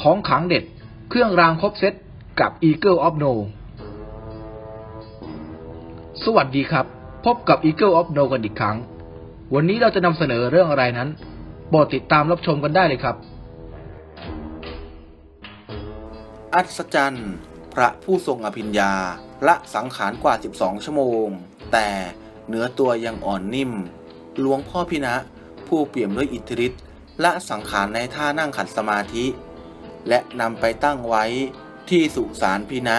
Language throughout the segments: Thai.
ของขังเด็ด เครื่องรางครบเซตกับ Eagle of No สวัสดีครับ พบกับ Eagle of No กันอีกครั้ง วันนี้เราจะนำเสนอเรื่องอะไรนั้นโปรดติดตามรับชมกันได้เลยครับ อัศจรรย์ พระผู้ทรงอภิญญา ละสังขารกว่า 12 ชั่วโมง แต่เนื้อตัวยังอ่อนนิ่ม หลวงพ่อพินะ ผู้เปี่ยมด้วยอิทธิฤทธิ์ละสังขารในท่านั่งขัดสมาธิ และนำไปตั้งไว้ที่สุสานพินะ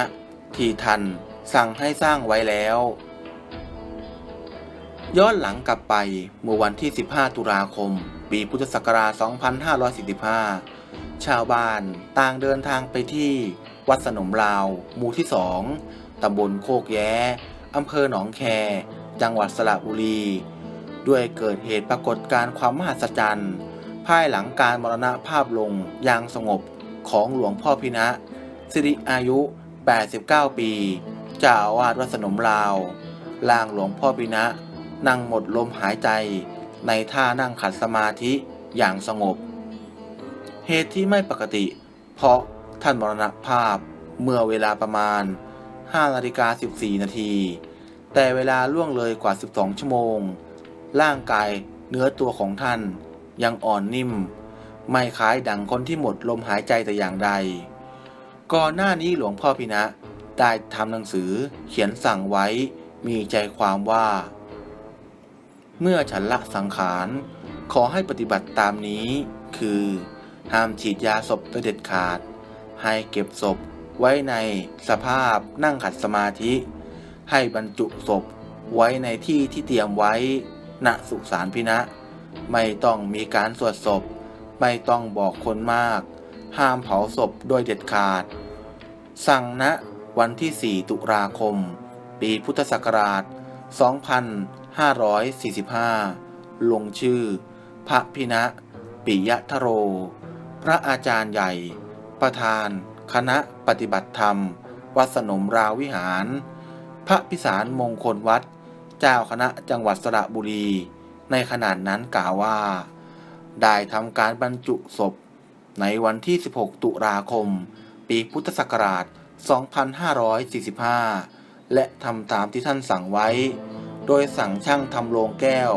ที่ท่านสั่งให้สร้างไว้แล้ว ย้อนหลังกลับไปเมื่อวันที่ 15 ตุลาคม ปีพุทธศักราช 2545 ชาวบ้านต่างเดินทางไปที่วัดสนมลาว หมู่ที่สองตำบลโคกแย้อำเภอหนองแค จังหวัดสระบุรี ด้วยเกิดเหตุปรากฏการณ์ความมหัศจรรย์ ภายหลังการมรณภาพลงอย่างสงบ ของหลวงพ่อพินะสิริอายุ 89 ปีเจ้าอาวาสวัดสนมลาวล่างหลวงพ่อพินะ นั่งหมดลมหายใจ ในท่านั่งขัดสมาธิอย่างสงบ เหตุที่ไม่ปกติ เพราะท่านมรณภาพเมื่อเวลาประมาณ5นาฬิกา14 นาที แต่เวลาล่วงเลยกว่า 12 ชั่วโมง ร่างกายเนื้อตัวของท่านยังอ่อนนิ่ม ไม่คล้ายดังคนที่หมดลมหายใจแต่อย่างใด ก่อนหน้านี้หลวงพ่อพินะได้ทำหนังสือเขียนสั่งไว้มีใจความว่า เมื่อฉันละสังขาร ขอให้ปฏิบัติตามนี้ คือ ห้ามฉีดยาศพโดยเด็ดขาด ให้เก็บศพไว้ในสภาพนั่งขัดสมาธิ ให้บรรจุศพไว้ในที่ที่เตรียมไว้ ณสุสานพินะ ไม่ต้องมีการสวดศพ ไม่ต้องบอกคนมาก ห้ามเผาศพโดยเด็ดขาด สั่งณวันที่ 4 ตุลาคม ปีพุทธศักราช 2545 ลงชื่อ พระพินะปิยะทโร พระอาจารย์ใหญ่ ประธาน คณะปฏิบัติธรรม วัดสนมราววิหาร พระพิสารมงคลวัด เจ้าคณะจังหวัดสระบุรี ในขนาดนั้นกล่าวว่า ได้ทำการบรรจุศพ ในวันที่ 16 ตุลาคม ปีพุทธศักราช 2545 และทำตามที่ท่านสั่งไว้ โดยสั่งช่างทำโลงแก้ว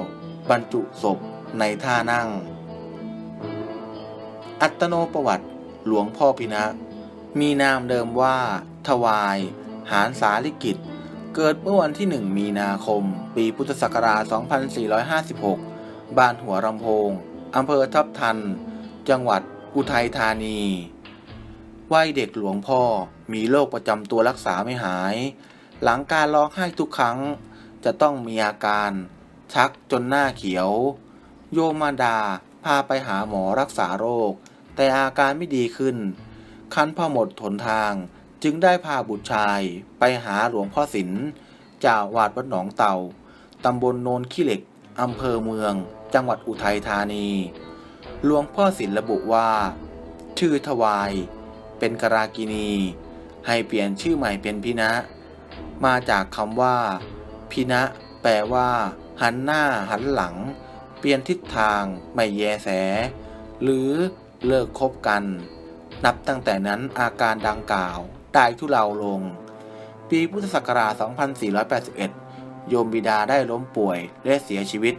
บรรจุศพในท่านั่ง อัตโนประวัติหลวงพ่อพินะ มีนามเดิมว่า ทวาย หานสาลิกิตเกิดเมื่อวันที่ 1 มีนาคม ปีพุทธศักราช 2456 บ้านหัวลำโพง อำเภอทับทัน จังหวัดอุทัยธานีวัยเด็กหลวงพ่อมีโรคประจำตัวรักษาไม่หาย หลังการร้องไห้ทุกครั้งจะต้องมีอาการ ชักจนหน้าเขียว โยมมาดาพาไปหาหมอรักษาโรค แต่อาการไม่ดีขึ้น คันพอหมดหนทางจึงได้พาบุตรชายไปหาหลวงพ่อศิลจ้าวาดวัดหนองเต่าตำบลโนนขี้เหล็ก อำเภอเมือง จังหวัดอุทัยธานี หลวงพ่อศิลป์ระบุว่า ชื่อทวาย เป็นกรากินี ให้เปลี่ยนชื่อใหม่เป็นพินะ มาจากคำว่า พินะ แปลว่า หันหน้าหันหลัง เปลี่ยนทิศทาง ไม่แยแส หรือเลิกคบกัน นับตั้งแต่นั้นอาการดังกล่าวได้ทุเลาลง ปีพุทธศักราช 2481 โยมบิดาได้ล้มป่วยและเสียชีวิต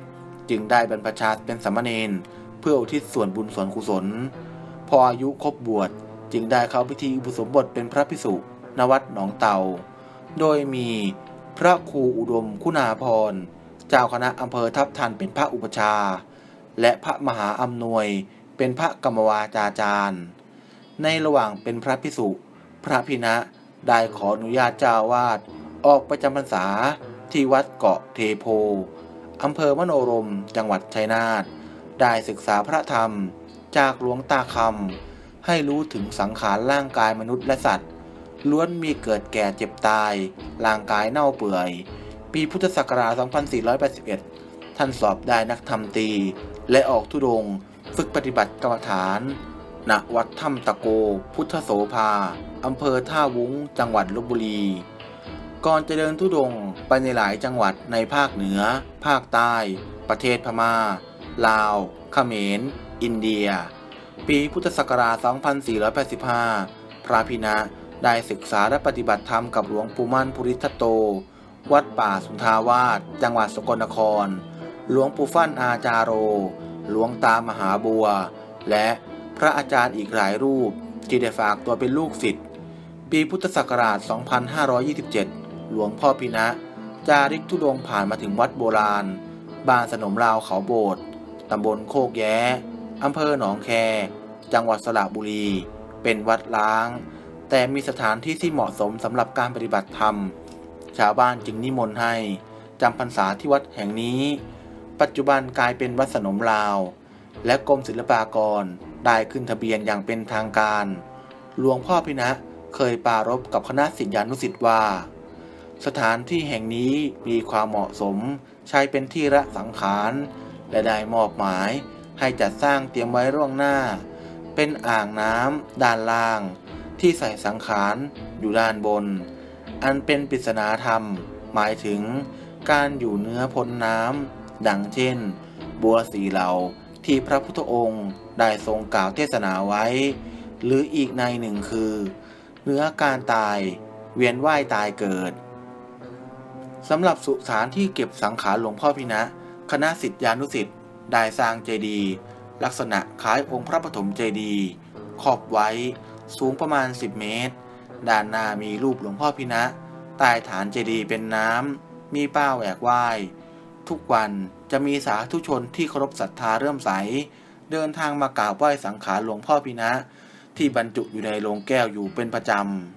จึงได้บรรพชาเป็นสมเณรเพื่ออุทิศส่วนบุญส่วนกุศล พออายุครบบวชจึงได้เข้าพิธีอุปสมบทเป็นพระภิกษุณวัดหนองเตา โดยมีพระครูอุดมคุณาพร เจ้าคณะอำเภอทับทันเป็นพระอุปชา และพระมหาอำนวยเป็นพระกรรมวาจาจารย์ ในระหว่างเป็นพระภิกษุ พระพินะได้ขออนุญาตเจ้าอาวาดออกประจำพรรษา ที่วัดเกาะเทโพ อำเภอมโนรม จังหวัดชัยนาท ได้ศึกษาพระธรรม จากหลวงตาคำ ให้รู้ถึงสังขารร่างกายมนุษย์และสัตว์ ล้วนมีเกิดแก่เจ็บตาย ร่างกายเน่าเปื่อย ปีพุทธศักราช 2481 ท่านสอบได้นักธรรมตี และออกทุดง ฝึกปฏิบัติกรรมฐาน ณ วัดถ้ำตะโก พุทธโสภา อำเภอท่าวุ้ง จังหวัดลบบุรี ก่อนจะเดินทุดงไปในหลายจังหวัดในภาคเหนือ ภาคใต้ ประเทศพมา่า ลาวเขมร อินเดีย ปีพุทธศักราช 2485 พระพินะได้ศึกษาและปฏิบัติธรรมกับหลวงปู่มั่นภูริทัตโต วัดป่าสุนทาวาสจังหวัดสกลนคร หลวงปู่ฟั่นอาจารโร หลวงตามหาบัว และพระอาจารย์อีกหลายรูปที่ได้ฝากตัวเป็นลูกศิษย์ปีพุทธศักราช 2527 หลวงพ่อพินะ จาริกธุดงผ่านมาถึงวัดโบราณ บ้านสนมลาวเขาโบสตำบลโคกแย้ อำเภอหนองแค จังหวัดสระบุรี เป็นวัดล้าง แต่มีสถานที่ที่เหมาะสมสำหรับการปฏิบัติธรรม ชาวบ้านจึงนิมนต์ให้จำพรรษาที่วัดแห่งนี้ ปัจจุบันกลายเป็นวัดสนมลาว และกรมศิลปากรได้ขึ้นทะเบียนอย่างเป็นทางการ หลวงพ่อพินะเคยปรารภกับคณะศิษยานุศิษย์ว่า สถานที่แห่งนี้มีความเหมาะสมใช้เป็นที่ระสังขาร และได้มอบหมายให้จัดสร้างเตรียมไว้ร่วงหน้า เป็นอ่างน้ำด้านล่าง ที่ใส่สังขารอยู่ด้านบน อันเป็นปริศนาธรรม หมายถึงการอยู่เนื้อพ้นน้ำดังเช่น บัวสีเหลาที่พระพุทธองค์ได้ทรงกล่าวเทศนาไว้ หรืออีกในหนึ่งคือ เนื้อการตายเวียนว่ายตายเกิด สำหรับสุสานที่เก็บสังขารหลวงพ่อพินะ คณะสิทธิานุสิทธิ์ได้สร้างเจดีย์ลักษณะคล้ายองค์พระปฐมเจดีย์ขอบไว้สูงประมาณ 10 เมตร ด้านหน้ามีรูปหลวงพ่อพินะใต้ฐานเจดีย์เป็นน้ำ มีป้าแหวกว่ายทุกวันจะมีสาธุชนที่เคารพศรัทธาเริ่มใส เดินทางมากราบไหว้สังขารหลวงพ่อพินะ ที่บรรจุอยู่ในโลงแก้วอยู่เป็นประจำ